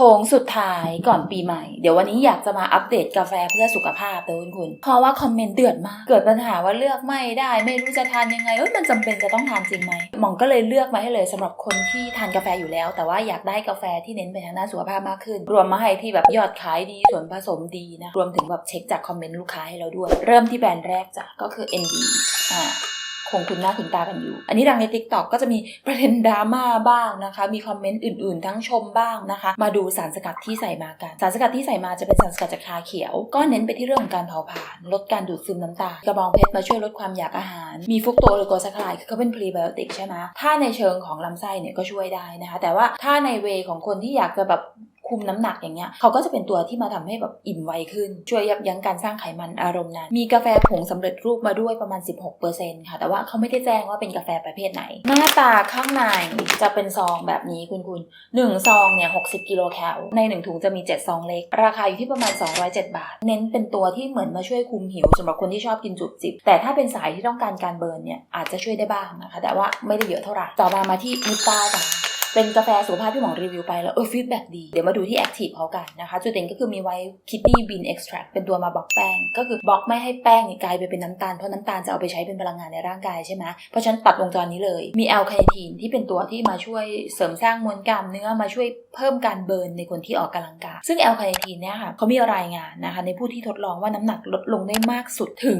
โค้งสุดท้ายก่อนปีใหม่ เดี๋ยววันนี้อยากจะมาอัปเดตกาแฟเพื่อสุขภาพเด้คุณคุณ เพราะว่าคอมเมนต์เดือดมาก เกิดปัญหาว่าเลือกไม่ได้ ไม่รู้จะทานยังไงเอ้ยมันจำเป็นจะต้องทานจริงไหมหมองก็เลยเลือกมาให้เลยสำหรับคนที่ทานกาแฟอยู่แล้ว แต่ว่าอยากได้กาแฟที่เน้นไปทางด้านสุขภาพมากขึ้น รวมมาให้ที่แบบยอดขายดีส่วนผสมดีนะรวมถึงแบบเช็คจากคอมเมนต์ลูกค้าให้เราด้วย เริ่มที่แบรนด์แรกจ้ะก็คือ ND อ่า คงคุณหน้าคุณตากันอยู่ อันนี้ดังใน t ิ k t o k ก็จะมีประเด็นดราม่าบ้างนะคะ มีคอมเมนต์อื่นๆ ทั้งชมบ้างนะคะ มาดูสารสกัดที่ใส่มากัน สารสกัดที่ใส่มาจะเป็นสารสกัดจากชาเขียว ก็เน้นไปที่เรื่องของการเผาผลาญ ลดการดูดซึมน้ำตาล กระบองเพชรมาช่วยลดความอยากอาหาร มีฟุกโตโลโกซัคลด์คือเขาเป็นพรีไบโอติกใช่ไหมถ้าในเชิงของลำไส้เนี่ยก็ช่วยได้นะคะ แต่ว่าถ้าในเวของคนที่อยากจะแบบ คุมน้ำหนักอย่างเงี้ยเขาก็จะเป็นตัวที่มาทำให้แบบอิ่มไวขึ้น ช่วยยับยั้งการสร้างไขมันอารมณ์นั้น มีกาแฟผงสำเร็จรูปมาด้วยประมาณ 16%ค่ะ แต่ว่าเขาไม่ได้แจ้งว่าเป็นกาแฟประเภทไหน หน้าตาข้างในจะเป็นซองแบบนี้คุณคุณหนึ่งซองเนี่ย60กิโลแคลใน 1 ถุงจะมี 7 ซองเล็ก ราคาอยู่ที่ประมาณ 207 บาท เน้นเป็นตัวที่เหมือนมาช่วยคุมหิวสำหรับคนที่ชอบกินจุบจิบ แต่ถ้าเป็นสายที่ต้องการการเบิร์นเนี่ยอาจจะช่วยได้บ้างนะคะ แต่ว่าไม่ได้เยอะเท่าไหร่ต่อมามาที่นิต้าจ้ะ เป็นกาแฟสุขภาพที่หมอรีวิวไปแล้วเออฟีดแบ็ดี เดี๋ยวมาดูที่แอคทีฟเขากันนะคะ จุดเด่นก็คือมีไว้คิดนี่บีนเอ็กซ์แทรเป็นตัวมาบล็อกแป้ง ก็คือบล็อกไม่ให้แป้งเนี่ยกลายไปเป็นน้ำตาล เพราะน้ำตาลจะเอาไปใช้เป็นพลังงานในร่างกายใช่ไหมเพราะฉะนั้นตัดวงจรนี้เลย มีแอลคาเนทีนที่เป็นตัวที่มาช่วยเสริมสร้างมวลกล้ามเนื้อมาช่วยเพิ่มการเบิร์นในคนที่ออกกำลังกายซึ่งแอลคาเนทีนเนี่ยค่ะเขามีรายงานนะคะในผู้ที่ทดลองว่าน้ำหนักลดลงได้มากสุดถึง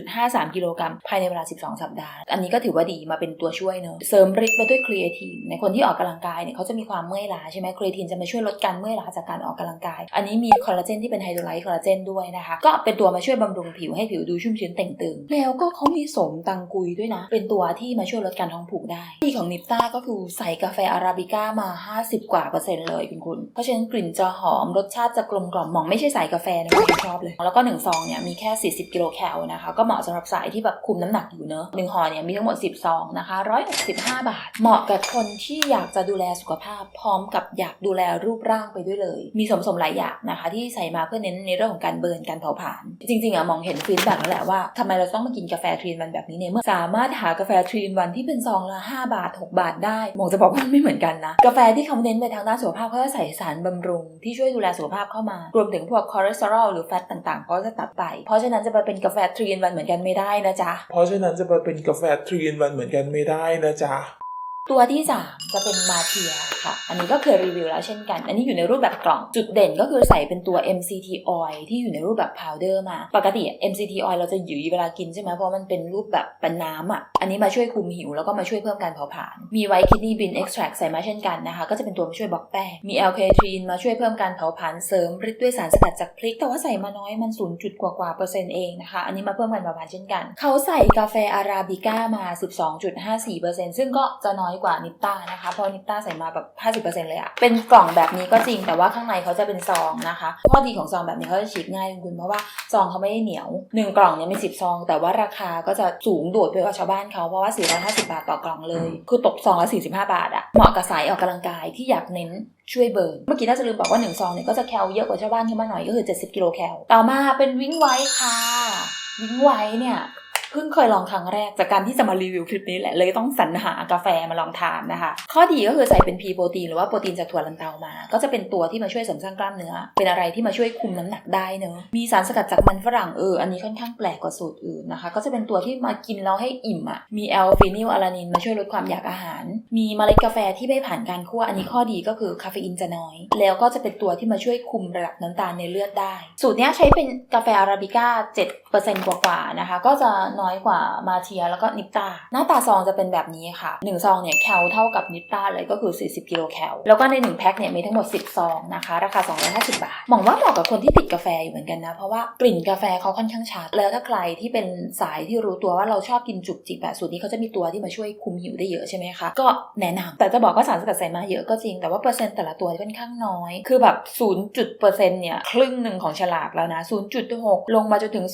1.53 กิโลกรัมภายในเวลา 12 สัปดาห์ อันนี้ก็ถือว่าดีมาเป็นตัวช่วยเนอะเสริมฤทธิ์ไปด้วยครีเอทีนในคนที่ออกกำลังกายเนี่ยเขาจะมีความเมื่อยล้าใช่ไหมครีเอทีนจะมาช่วยลดการเมื่อยล้าจากการออกกำลังกาย อันนี้มีคอลลาเจนที่เป็นไฮโดรไลท์คอลลาเจนด้วยนะคะ ก็เป็นตัวมาช่วยบำรุงผิวให้ผิวดูชุ่มชื้นเต่งตึง แล้วก็เขามีสมตังกุยด้วยนะ เป็นตัวที่มาช่วยลดการท้องผูกได้ ที่ของนิปต้าก็คือใส่กาแฟอาราบิก้ามา 50 กว่าเปอร์เซ็นต์เลยคุณคุณ เพราะฉะนั้นกลิ่นจะหอมรสชาติจะกลมกล่อมมองไม่ใช่สายกาแฟนะผมชอบเลย แล้วก็หนึ่งซองเนี่ยมีแค่ 40 กิโลแคลนะคะ ก็เหมาะสำหรับสายที่แบบคุมน้ำหนักอยู่เนอะหนึ่งห่อเนี่ยมีทั้งหมด10ซองนะคะ165 บาท เหมาะกับคนที่อยากจะดูแลสุขภาพ พร้อมกับอยากดูแลรูปร่างไปด้วยเลย มีสมสมหลายอย่างนะคะ ที่ใส่มาเพื่อเน้นในเรื่องของการเบิร์นการเผาผลาญจริง ๆอะมองเห็นฟีดแบ็กแล้วแหละว่าทำไมเราต้องมากินกาแฟทรีนวันแบบนี้เนี่ยเมื่อสามารถหากาแฟทรีนวันที่เป็นซองละ5บาท 6 บาทได้มองจะบอกว่ามันไม่เหมือนกันนะกาแฟที่เขาเน้นไปทางด้านสุขภาพเขาจะใส่สารบำรุง ที่ช่วยดูแลสุขภาพเข้ามารวมถึงพวกคอเลสเตอรอลหรือแฟตต่างๆเขาจะตัดไป เพราะฉะนั้นจะไปเป็นกาแฟทรีนวันเหมือนกันไม่ได้นะจ๊ะเพราะฉะนั้นจะมาเป็นกาแฟทรีนวันเหมือนกันไม่ได้นะจ๊ะ ตัวที่สามจะเป็นมาเทีย ค่ะ อันนี้ก็เคยรีวิวแล้วเช่นกัน อันนี้อยู่ในรูปแบบกล่อง จุดเด่นก็คือใส่เป็นตัว MCT oil ที่อยู่ในรูปแบบพาวเดอร์มา ปกติ MCT oil เราจะหยุยเวลากินใช่ไหมเพราะมันเป็นรูปแบบเป็นน้ำอะ อันนี้มาช่วยคุมหิว แล้วก็มาช่วยเพิ่มการเผาผลาญ มีไวท์คิดนีบินเอ็กซ์แทรใส่มาเช่นกันนะคะ ก็จะเป็นตัวมาช่วยบล็อกแป้ง มีแอลคาเทรีนมาช่วยเพิ่มการเผาผลาญเสริมฤทธิ์ด้วยสารสกัดจากพริก แต่ว่าใส่มาน้อยมัน0จุดกว่ากว่าเปอร์เซ็นต์เองนะคะ อันนี้มาเพิ่มการเผาผลาญเช่นกัน เขาใส่กาแฟอาราบิก้ามา 12.54%ซึ่งก็จะน้อยกว่านิต้านะคะ เพราะนิต้าใส่มาแบบ50%เลยอะเป็นกล่องแบบนี้ก็จริงแต่ว่าข้างในเขาจะเป็นซองนะคะข้อดีของซองแบบนี้เขาจะฉีกง่ายคุณเพราะว่าซองเขาไม่ได้เหนียวหนึ่งกล่องเนี่ยมี 10 ซอง แต่ว่าราคาก็จะสูงโดดไปกว่าชาวบ้านเขาเพราะว่า 450 บาทต่อกล่องเลย คือตกซองละ45 บาทอะเหมาะกับสายออกกำลังกายที่อยากเน้นช่วยเบิร์นเมื่อกี้น่าจะลืมบอกว่า1ซองเนี่ยก็จะแคลเยอะกว่าชาวบ้านขึ้นมาหน่อยก็คือ 70 กิโลแคลต่อมาเป็นวิ้งไว้ค่ะวิ้งไว้เนี่ย เพิ่งเคยลองครั้งแรกจากการที่จะมารีวิวคลิปนี้แหละ เลยต้องสรรหากาแฟมาลองทานนะคะ ข้อดีก็คือใส่เป็นพีโปรตีนหรือว่าโปรตีนจากถั่วลันเตามา ก็จะเป็นตัวที่มาช่วยเสริมสร้างกล้ามเนื้อ เป็นอะไรที่มาช่วยคุมน้ำหนักได้เนอะมีสารสกัดจากมันฝรั่งเอออันนี้ค่อนข้างแปลกกว่าสูตรอื่นนะคะ ก็จะเป็นตัวที่มากินแล้วให้อิ่มอะมีแอลฟีนิลอาลานินมาช่วยลดความอยากอาหาร มีเมล็ดกาแฟที่ไม่ผ่านการคั่วอันนี้ข้อดีก็คือคาเฟอีนจะน้อย แล้วก็จะเป็นตัวที่มาช่วยคุมระดับน้ำตาลในเลือดได้ สูตรนี้ใช้เป็นกาแฟอาราบิก้า7%กว่าๆนะคะ ก็จะน้อยกว่ามาเทียแล้วก็นิปตาหน้าตาซองจะเป็นแบบนี้ค่ะ 1 ซองเนี่ยแคลเท่ากับนิปตาเลยก็คือ 40กิโลแคลแล้วก็ใน 1 แพ็คเนี่ยมีทั้งหมด 10 ซองนะคะ ราคา 250 บาทหวังว่าเหมาะกับคนที่ติดกาแฟอยู่เหมือนกันนะ เพราะว่ากลิ่นกาแฟเขาค่อนข้างชัด แล้วถ้าใครที่เป็นสายที่รู้ตัวว่าเราชอบกินจุกจิบแบบสูตรนี้เขาจะมีตัวที่มาช่วยคุมหิวได้เยอะใช่ไหมคะก็แนะนำแต่จะบอกว่าสารสกัดใส่มาเยอะก็จริงแต่ว่าเปอร์เซ็นต์แต่ละตัวค่อนข้างน้อย คือแบบ0จุดเปอร์เซ็นต์เนี่ยครึ่งหนึ่งของฉลากแล้วนะ0.6ลงมาจนถึง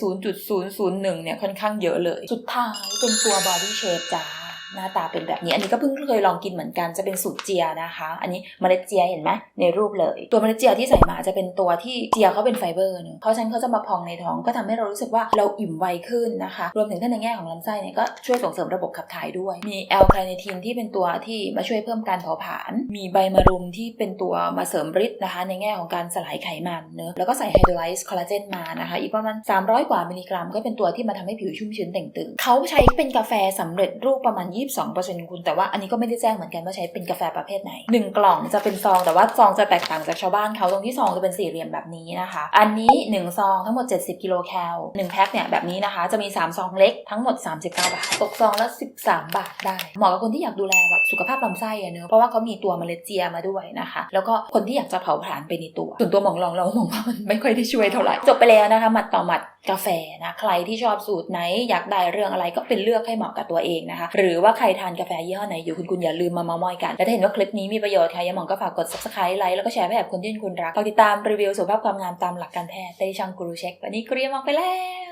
0.001เนี่ยค่อนข้างเยอะเลย สุดท้ายเป็นตัวบอดี้เชฟจ้า หน้าตาเป็นแบบนี้ อันนี้ก็เพิ่งเคยลองกินเหมือนกันจะเป็นสูตรเจียนะคะ อันนี้เมล็ดเจียเห็นไหมในรูปเลย ตัวเมล็ดเจียที่ใส่มาจะเป็นตัวที่เจียเขาเป็นไฟเบอร์เนอะเพราะฉะนั้นเขาจะมาพองในท้องก็ทำให้เรารู้สึกว่าเราอิ่มไวขึ้นนะคะ รวมถึงถ้าในแง่ของลำไส้เนี่ยก็ช่วยส่งเสริมระบบขับถ่ายด้วย มีแอลคาเนทีนที่เป็นตัวที่มาช่วยเพิ่มการเผาผลาญมีใบมะรุมที่เป็นตัวมาเสริมฤทธิ์นะคะ ในแง่ของการสลายไขมันเนอะแล้วก็ใส่ไฮโดรไลซ์คอลลาเจนมานะคะ อีกประมาณ300 กว่ามิลลิกรัม ก็เป็นตัวที่มาทำให้ผิวชุ่มชื้นเต่งตึงเขาใช้เป็นกาแฟสำเร็จรูปประมาณ22%คุณแต่ว่าอันนี้ก็ไม่ได้แจ้งเหมือนกันว่าใช้เป็นกาแฟประเภทไหนหนึ่งกล่องจะเป็นซองแต่ว่าซองจะแตกต่างจากชาวบ้านเขาตรงที่ซองจะเป็นสี่เหลี่ยมแบบนี้นะคะ อันนี้หนึ่งซองทั้งหมด 70 กิโลแคลหนึ่งแพ็คเนี่ยแบบนี้นะคะ จะมี 3 ซองเล็กทั้งหมด 39 บาท ตกซองละ 13 บาทได้ เหมาะกับคนที่อยากดูแลแบบสุขภาพลำไส้อะเนอะเพราะว่าเขามีตัวเมล็ดเจียมาด้วยนะคะ แล้วก็คนที่อยากจะเผาผลาญไปในตัวส่วนตัวหมองลองเรามองว่ามันไม่ค่อยได้ช่วยเท่าไหร่จบไปแล้วนะคะหมัดต่อหมัด กาแฟนะใครที่ชอบสูตรไหนอยากได้เรื่องอะไรก็เป็นเลือกให้เหมาะกับตัวเองนะคะ หรือว่าใครทานกาแฟยี่ห้อไหนอยู่คุณคุณอย่าลืมมาเมามอยกันและถ้าเห็นว่าคลิปนี้มีประโยชน์ค่ะยังหมองก็ฝากกด subscribe ไลค์แล้วก็แชร์ให้กับคนที่คุณรักฝากติดตามรีวิวสุขภาพความงามตามหลักการแพทย์เตช่องกูรูเช็ควันนี้กูเรียมองไปแล้ว